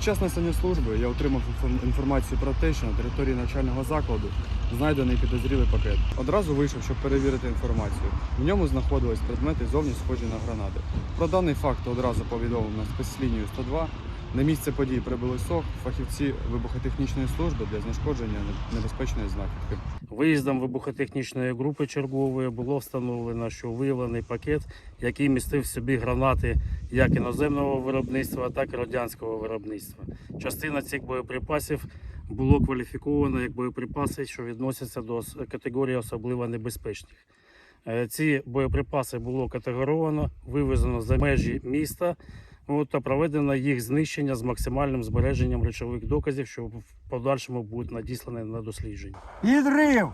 Під час несення служби я отримав інформацію про те, що на території навчального закладу знайдений підозрілий пакет. Одразу вийшов, щоб перевірити інформацію. В ньому знаходились предмети зовні схожі на гранати. Про даний факт одразу повідомив на спецлінію 102. На місце події прибули СОХ, фахівці вибухотехнічної служби для знешкодження небезпечної знахідки. Виїздом вибухотехнічної групи чергової було встановлено, що виявлений пакет, який містив в собі гранати як іноземного виробництва, так і радянського виробництва. Частина цих боєприпасів було кваліфіковано як боєприпаси, що відносяться до категорії особливо небезпечних. Е, Ці боєприпаси було категоровано, вивезено за межі міста та проведено їх знищення з максимальним збереженням речових доказів, що в подальшому будуть надіслані на дослідження. Відрив!